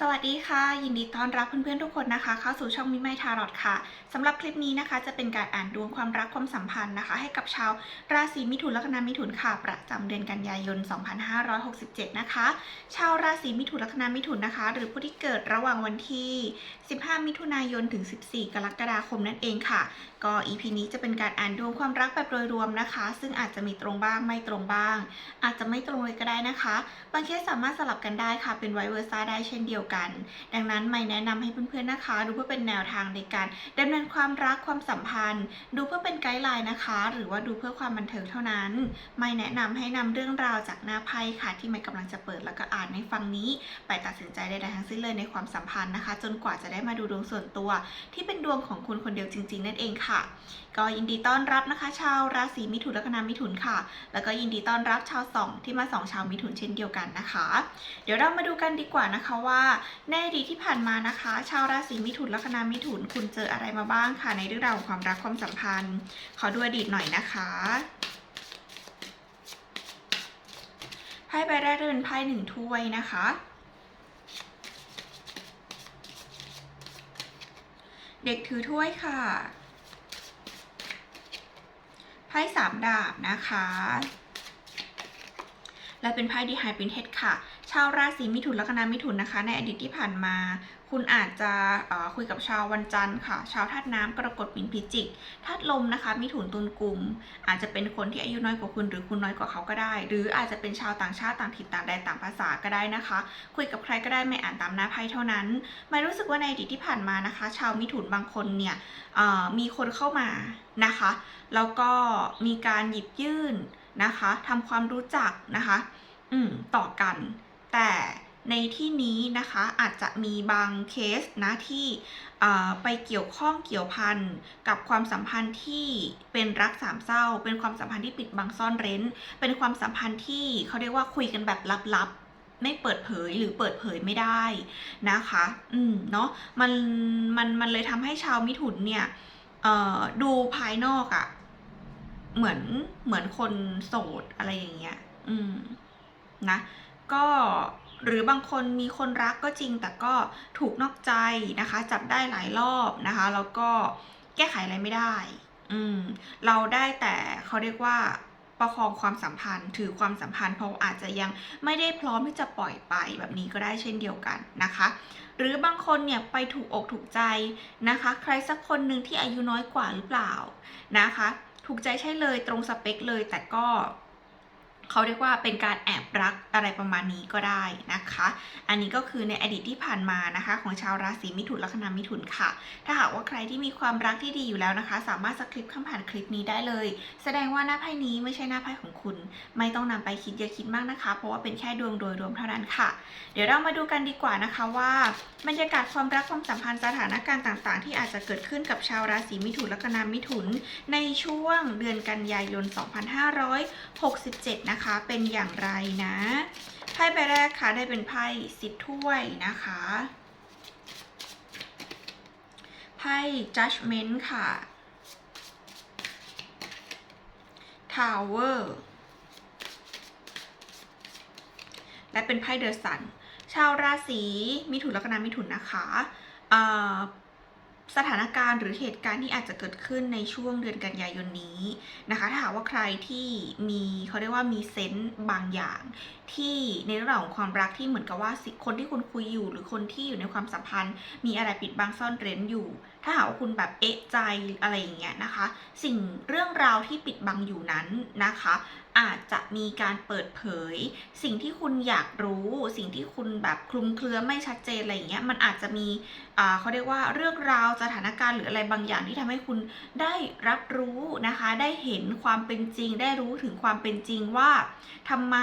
สวัสดีค่ะ ยินดีต้อนรับเพื่อนๆทุกคนนะคะ เข้าสู่ช่องมิไมทารอดค่ะสำหรับคลิปนี้นะคะ จะเป็นการอ่านดวงความรักความสัมพันธ์นะคะ ให้กับชาวราศีมิถุนละคณะมิถุนค่ะ ประจำเดือนกันยายน 2567 นะคะ ชาวราศีมิถุนละคณะมิถุนนะคะ หรือผู้ที่เกิดระหว่างวันที่ 15 มิถุนายนถึง 14 กรกฎาคมนั่นเองค่ะ ก็ EP นี้จะเป็นการอ่านดวงความรักแบบโดยรวมนะคะ ซึ่งอาจจะมีตรงบ้างไม่ตรงบ้าง อาจจะไม่ตรงเลยก็ได้นะคะ บางเคสสามารถสลับกันได้ค่ะ เป็นไวเวอร์ซ่าได้เช่นเดียวกัน ดังนั้นไม่แนะนำให้เพื่อนๆนะคะ ดูเพื่อเป็นแนวทางในการดำเนินความรักความสัมพันธ์ ดูเพื่อเป็นไกด์ไลน์นะคะ หรือว่าดูเพื่อความบันเทิงเท่านั้น ไม่แนะนำให้นำเรื่องราวจากหน้าไพ่ค่ะ ที่ไม่กำลังจะเปิดแล้วก็อ่านในฟังนี้ ไปตัดสินใจใดๆทั้งสิ้นเลยในความสัมพันธ์นะคะ จนกว่าจะได้มาดูดวงส่วนตัว ที่เป็นดวงของคุณคนเดียวจริง ๆ นั่นเองค่ะ ก็ยินดีต้อนรับนะคะ ชาวราศีมิถุนและคณะมิถุนค่ะ แล้วก็ยินดีต้อนรับชาวสองที่มาสองชาวมิถุนเช่นเดียวกันนะคะ เดี๋ยวเรามาดูกันดีกว่านะคะว่าในอดีตที่ผ่านมานะคะ ชาวราศีมิถุนละคณะมิถุนคุณเจออะไรมาบ้างค่ะในเรื่องราวของความรักความสัมพันธ์ ขอดูอดีตหน่อยนะคะไพ่ใบแรกจะเป็นไพ่หนึ่งถ้วยนะคะเด็กถือถ้วยค่ะ ไพ่สามดาบนะคะ และเป็นไพ่ดีไฮเป็นเทดค่ะาวราศีมิถุนและคณะมิถุนนะคะ ในอดีตที่ผ่านมา คุณอาจจะคุยกับชาววันจันทร์ค่ะ ชาวธาตุน้ำกรกฎปินพิจิกธาตุลมนะคะ มิถุนตุลกลุ่ม อาจจะเป็นคนที่อายุน้อยกว่าคุณหรือคุณน้อยกว่าเขาก็ได้ หรืออาจจะเป็นชาวต่างชาติต่างถิ่นต่างแดนต่างภาษาก็ได้นะคะ คุยกับใครก็ได้ไม่อ่านตามหน้าไพ่เท่านั้นไม่รู้สึกว่าในอดีตที่ผ่านมานะคะ ชาวมิถุนบางคนเนี่ยมีคนเข้ามานะคะ แล้วก็มีการหยิบยื่นนะคะทำความรู้จักนะคะ อืม ต่อกัน แต่ในที่นี้นะคะอาจจะมีบางเคสนะที่ไปเกี่ยวข้องเกี่ยวพันกับความสัมพันธ์ที่เป็นรักสามเศร้า เป็นความสัมพันธ์ที่ปิดบังซ่อนเร้น เป็นความสัมพันธ์ที่เขาเรียกว่าคุยกันแบบลับๆ ไม่เปิดเผยหรือเปิดเผยไม่ได้นะคะ อืมเนาะมันมันมันเลยทำให้ชาวมิถุนเนี่ยเอ่อดูภายนอกอะเหมือนเหมือนคนโสดอะไรอย่างเงี้ย อืมนะ ก็หรือบางคนมีคนรักก็จริงแต่ก็ถูกนอกใจนะคะ จับได้หลายรอบนะคะ แล้วก็แก้ไขอะไรไม่ได้ อืม เราได้แต่เขาเรียกว่าประคองความสัมพันธ์ ถือความสัมพันธ์เพราะอาจจะยังไม่ได้พร้อมที่จะปล่อยไปแบบนี้ก็ได้เช่นเดียวกันนะคะ หรือบางคนเนี่ยไปถูกอกถูกใจนะคะ ใครสักคนหนึ่งที่อายุน้อยกว่าหรือเปล่านะคะ ถูกใจใช่เลยตรงสเปคเลยแต่ก็ เขาเรียกว่าเป็นการแอบรักอะไรประมาณนี้ก็ได้นะคะ อันนี้ก็คือในอดีตที่ผ่านมานะคะ ของชาวราศีมิถุนลัคนามิถุนค่ะ ถ้าหากว่าใครที่มีความรักที่ดีอยู่แล้วนะคะ สามารถสคริปต์คำผ่านคลิปนี้ได้เลย แสดงว่าหน้าไพ่นี้ไม่ใช่หน้าไพ่ของคุณ ไม่ต้องนำไปคิดอย่าคิดมากนะคะ เพราะว่าเป็นแค่ดวงโดยรวมเท่านั้นค่ะ เดี๋ยวเรามาดูกันดีกว่านะคะว่าบรรยากาศความรักความสัมพันธ์สถานการณ์ต่าง ๆ ที่อาจจะเกิดขึ้นกับชาวราศีมิถุนลัคนามิถุน ในช่วงเดือนกันยายน 2567นะคะเป็นอย่างไรนะไพ่ใบแรกค่ะได้เป็นไพ่สิบถ้วยนะคะไพ่ judgment ค่ะ tower และเป็นไพ่เดอะสัน ชาวราศีมิถุนและคณะมิถุนนะคะ สถานการณ์หรือเหตุการณ์ที่อาจจะเกิดขึ้นในช่วงเดือนกันยายนนี้นะคะถ้าหากว่าใครที่มีเขาเรียกว่ามีเซนต์บางอย่าง ที่ในเรื่องของความรักที่เหมือนกับว่าคนที่คุณคุยอยู่ หรือคนที่อยู่ในความสัมพันธ์ มีอะไรปิดบังซ่อนเร้นอยู่ ถ้าหากว่าคุณแบบเอะใจอะไรอย่างเงี้ยนะคะ สิ่งเรื่องราวที่ปิดบังอยู่นั้นนะคะ อาจจะมีการเปิดเผย สิ่งที่คุณอยากรู้ สิ่งที่คุณแบบคลุมเครือไม่ชัดเจนอะไรอย่างเงี้ยมันอาจจะมีอ่าเขาเรียกว่าเรื่องราวสถานการณ์หรืออะไรบางอย่างที่ทำให้คุณได้รับรู้นะคะ ได้เห็นความเป็นจริง ได้รู้ถึงความเป็นจริงว่าทำไม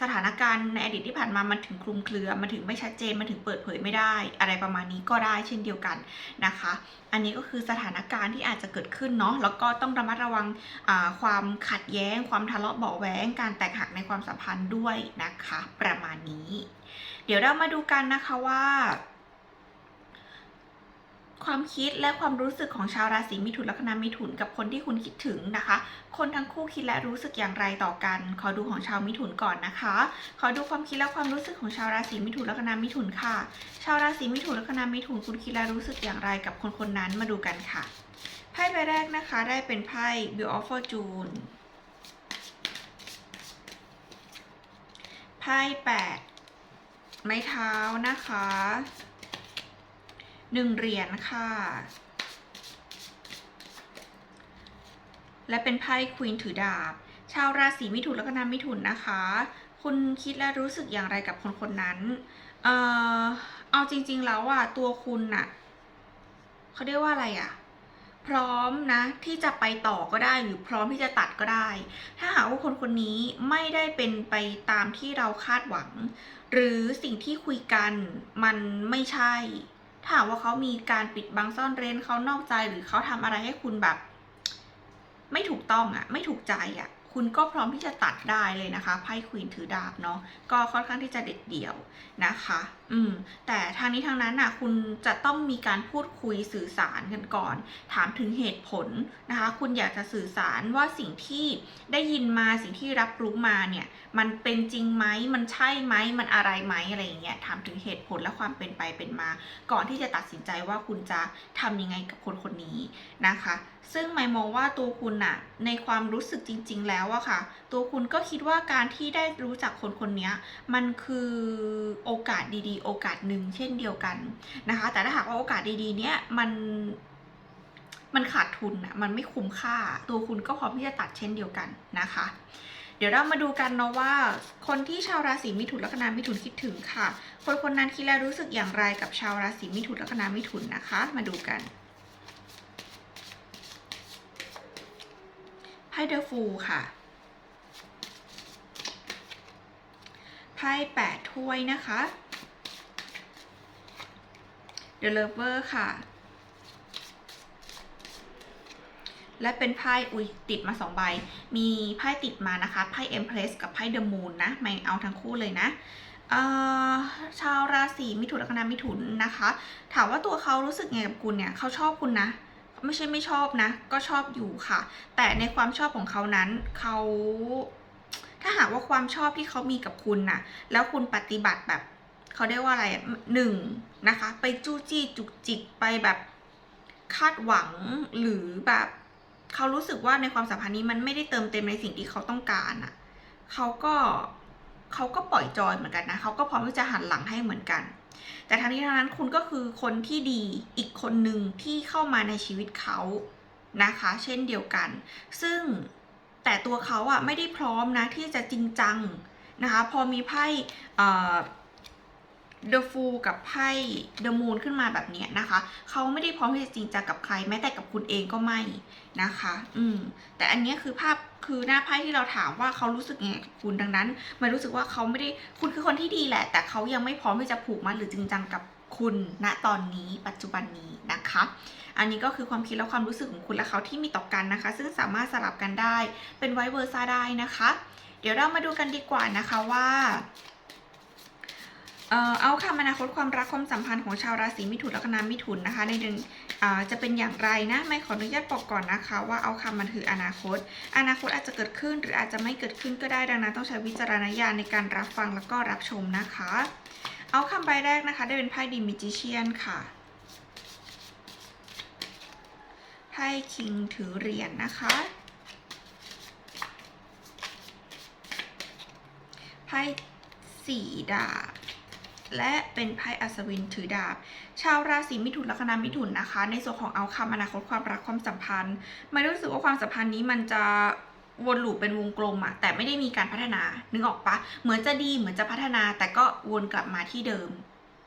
สถานการณ์ในอดีตที่ผ่านมามันถึงคลุมเครือ มันถึงไม่ชัดเจน มันถึงเปิดเผยไม่ได้ อะไรประมาณนี้ก็ได้เช่นเดียวกันนะคะ อันนี้ก็คือสถานการณ์ที่อาจจะเกิดขึ้นเนาะ แล้วก็ต้องระมัดระวังความขัดแย้ง ความทะเลาะเบาะแว้งการแตกหักในความสัมพันธ์ด้วยนะคะ ประมาณนี้ เดี๋ยวเรามาดูกันนะคะว่า ความคิดและความรู้สึกของชาวราศีมิถุนลัคนามิถุนกับคนที่คุณคิดถึงนะคะ คนทั้งคู่คิดและรู้สึกอย่างไรต่อกัน ขอดูของชาวมิถุนก่อนนะคะ ขอดูความคิดและความรู้สึกของชาวราศีมิถุนลัคนามิถุนค่ะ ชาวราศีมิถุนลัคนามิถุนคุณคิดและรู้สึกอย่างไรกับคนคนนั้นมาดูกันค่ะ ไพ่ใบแรกนะคะได้เป็นไพ่ Bill of Fortune ไพ่แปดไม้เท้านะคะ หนึ่งเหรียญค่ะ และเป็นไพ่ควีนถือดาบ ชาวราศีมิถุนและก็นามิถุนนะคะ คุณคิดและรู้สึกอย่างไรกับคนคนนั้น เออเอาจริง ๆ แล้วอะตัวคุณน่ะเขาเรียกว่าอะไรอะพร้อมนะที่จะไปต่อก็ได้หรือพร้อมที่จะตัดก็ได้ ถ้าหากว่าคนคนนี้ไม่ได้เป็นไปตามที่เราคาดหวัง หรือสิ่งที่คุยกันมันไม่ใช่ ถาหาว่าเขามีการปิดบังซ่อนเร้นเขานอกใจหรือเขาทำอะไรให้คุณแบบ ไม่ถูกต้องอะ่ะ ไม่ถูกใจอะ่ะ คุณก็พร้อมที่จะตัดได้เลยนะคะไพ่ควีนถือดาบเนาะก็ค่อนข้างที่จะเด็ดเดี่ยวนะคะ อืมแต่ทางนี้ทางนั้นน่ะคุณจะต้องมีการพูดคุยสื่อสารกันก่อน ถามถึงเหตุผลนะคะ คุณอยากจะสื่อสารว่าสิ่งที่ได้ยินมาสิ่งที่รับรู้มาเนี่ยมันเป็นจริงไหมมันใช่ไหมมันอะไรไหมอะไรอย่างเงี้ยถามถึงเหตุผลและความเป็นไปเป็นมา ก่อนที่จะตัดสินใจว่าคุณจะทำยังไงกับคนคนนี้นะคะ ซึ่งหมายมองว่าตัวคุณน่ะในความรู้สึกจริง ๆ แล้วอะค่ะ ตัวคุณก็คิดว่าการที่ได้รู้จักคนคนนี้มันคือโอกาสดีๆ โอกาสหนึ่งเช่นเดียวกันนะคะ แต่ถ้าหากว่าโอกาสดีๆ เนี้ยมันมันขาดทุนอะมันไม่คุ้มค่า ตัวคุณก็พร้อมที่จะตัดเช่นเดียวกันนะคะ เดี๋ยวเรามาดูกันเนาะว่า คนที่ชาวราศีมิถุนลัคนามิถุนคิดถึงค่ะ คนคนนั้นคิดและรู้สึกอย่างไรกับชาวราศีมิถุนลัคนามิถุนนะคะ มาดูกันไพ่เดอะฟูค่ะ ไพ่แปดถ้วยนะคะเดอะเลเวอร์ค่ะ และเป็นไพ่อุ้ยติดมาสองใบ มีไพ่ติดมานะคะ ไพ่เอ็มเพรสกับไพ่เดอะมูนนะไม่เอาทั้งคู่เลยนะชาวราศีมิถุนลัคนามิถุนนะคะ ถามว่าตัวเขารู้สึกไงกับคุณเนี่ยเขาชอบคุณนะไม่ใช่ไม่ชอบนะ ก็ชอบอยู่ค่ะ แต่ในความชอบของเขานั้นเขา ถ้าหากว่าความชอบที่เขามีกับคุณน่ะ แล้วคุณปฏิบัติแบบเขาเรียกว่าอะไรหนึ่งนะคะ ไปจู้จี้จุกจิกไปแบบคาดหวังหรือแบบเขารู้สึกว่าในความสัมพันธ์นี้มันไม่ได้เติมเต็มในสิ่งที่เขาต้องการอะเขาก็เขาก็ปล่อยจอยเหมือนกันนะเขาก็พร้อมที่จะหันหลังให้เหมือนกัน แต่ทั้งนี้ทั้งนั้นคุณก็คือคนที่ดีอีกคนหนึ่งที่เข้ามาในชีวิตเขานะคะ เช่นเดียวกัน ซึ่ง แต่ตัวเขาอะไม่ได้พร้อมนะที่จะจริงจังนะคะพอมีไพ่เอ่อ The Fool กับไพ่ The Moon ขึ้นมาแบบเนี้ยนะคะเขาไม่ได้พร้อมที่จะจริงจังกับใคร แม้แต่กับคุณเองก็ไม่นะคะ อืมแต่อันเนี้ยคือภาพคือหน้าไพ่ที่เราถามว่าเขารู้สึกไงกับคุณดังนั้น มันรู้สึกว่าเขาไม่ได้คุณคือคนที่ดีแหละ แต่เขายังไม่พร้อมที่จะผูกมัดหรือจริงจังกับ คุณณตอนนี้ปัจจุบันนี้นะคะ อันนี้ก็คือความคิดและความรู้สึกของคุณและเขาที่มีต่อกันนะคะ ซึ่งสามารถสลับกันได้เป็นไวเวอร์ซ่าได้นะคะ เดี๋ยวเรามาดูกันดีกว่านะคะว่าเอาคำอนาคตความรักความสัมพันธ์ของชาวราศีมิถุนและก็นามิถุนนะคะ ในเดือนอ่าจะเป็นอย่างไรนะไม่ขออนุญาตบอกก่อนนะคะ ว่าเอาคำมันคืออนาคต อนาคตอาจจะเกิดขึ้นหรืออาจจะไม่เกิดขึ้นก็ได้ดังนั้นต้องใช้วิจารณญาณในการรับฟังแล้วก็รับชมนะคะ เอาคำใบแรกนะคะ ได้เป็นไพ่ดีมิจิเชียนค่ะ ไพ่คิงถือเหรียญนะคะ ไพ่สี่ดาบ และเป็นไพ่อัศวินถือดาบ ชาวราศีมิถุนลัคนามิถุนนะคะ ในส่วนของเอาคำอนาคตความรักความสัมพันธ์ ไม่รู้สึกว่าความสัมพันธ์นี้มันจะ วนลูปเป็นวงกลมอะแต่ไม่ได้มีการพัฒนา นึกออกปะเหมือนจะดีเหมือนจะพัฒนา แต่ก็วนกลับมาที่เดิม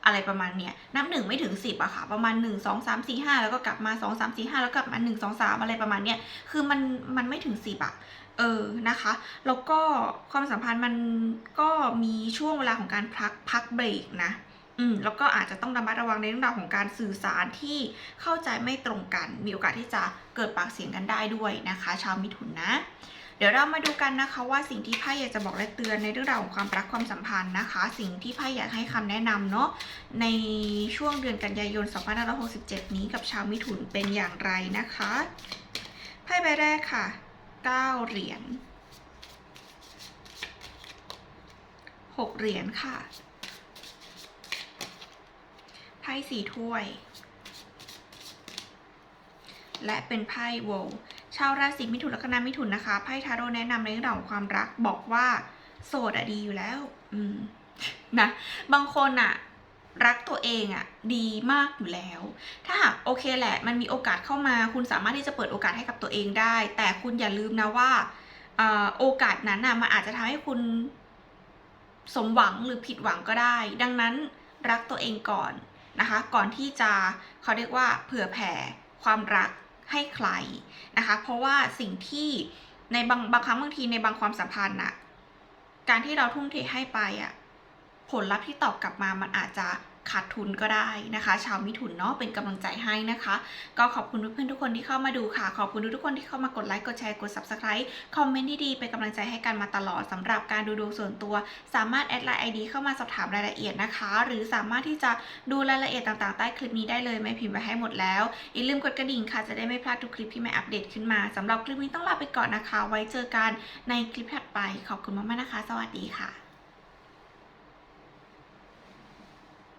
อะไรประมาณเนี้ยนับหนึ่งไม่ถึงสิบอะค่ะ ประมาณหนึ่งสองสามสี่ห้าแล้วก็กลับมาสองสามสี่ห้าแล้วกลับมาหนึ่งสองสามอะไรประมาณเนี้ยคือมันมันไม่ถึงสิบอะเออนะคะแล้วก็ความสัมพันธ์มันก็มีช่วงเวลาของการพักพักเบรกนะอืมแล้วก็อาจจะต้องระมัดระวังในเรื่องราวของการสื่อสารที่เข้าใจไม่ตรงกัน มีโอกาสที่จะเกิดปากเสียงกันได้ด้วยนะคะ ชาวมิถุนนะ เดี๋ยวเรามาดูกันนะคะว่าสิ่งที่ไพ่อยากจะบอกและเตือนในเรื่องราวของความรักความสัมพันธ์นะคะ สิ่งที่ไพ่อยากให้คำแนะนำเนาะในช่วงเดือนกันยายน 2567 นี้กับชาวมิถุนเป็นอย่างไรนะคะไพ่ใบแรกค่ะ 9 เหรียญ 6 เหรียญค่ะไพ่สี่ถ้วย และเป็นไพ่โว ชาวราศีมิถุนและคณะมิถุนนะคะไพ่ทาโร่แนะนำในเรื่องของความรักบอกว่า โสดอะดีอยู่แล้ว อืมนะบางคนอะรักตัวเองอะดีมากอยู่แล้ว ถ้าหากโอเคแหละ มันมีโอกาสเข้ามา คุณสามารถที่จะเปิดโอกาสให้กับตัวเองได้ แต่คุณอย่าลืมนะว่าโอกาสนั้นน่ะมันอาจจะทำให้คุณสมหวังหรือผิดหวังก็ได้ ดังนั้นรักตัวเองก่อนนะคะ ก่อนที่จะเขาเรียกว่าเผื่อแผ่ความรัก ให้ใครนะคะ เพราะว่าสิ่งที่ในบางบางครั้งบางทีในบางความสัมพันธ์นะการที่เราทุ่มเทให้ไปอะผลลัพธ์ที่ตอบกลับมามันอาจจะ ขาดทุนก็ได้นะคะ ชาวมิถุนเนาะเป็นกำลังใจให้นะคะ ก็ขอบคุณเพื่อนๆทุกคนที่เข้ามาดูค่ะ ขอบคุณทุกคนที่เข้ามากดไลค์กดแชร์กด subscribe คอมเมนต์ดีๆเป็นกำลังใจให้กันมาตลอดสำหรับการดูดวงส่วนตัว สามารถแอดไลน์ไอดีเข้ามาสอบถามรายละเอียดนะคะ หรือสามารถที่จะดูรายละเอียดต่างๆใต้คลิปนี้ได้เลยไม่พิมพ์ไว้ให้หมดแล้วอย่าลืมกดกระดิ่งค่ะจะได้ไม่พลาดทุกคลิปที่แม่อัปเดตขึ้นมาสำหรับคลิปนี้ต้องลาไปก่อนนะคะ ไว้เจอกันในคลิปถัดไปขอบคุณมากๆนะคะ สวัสดีค่ะ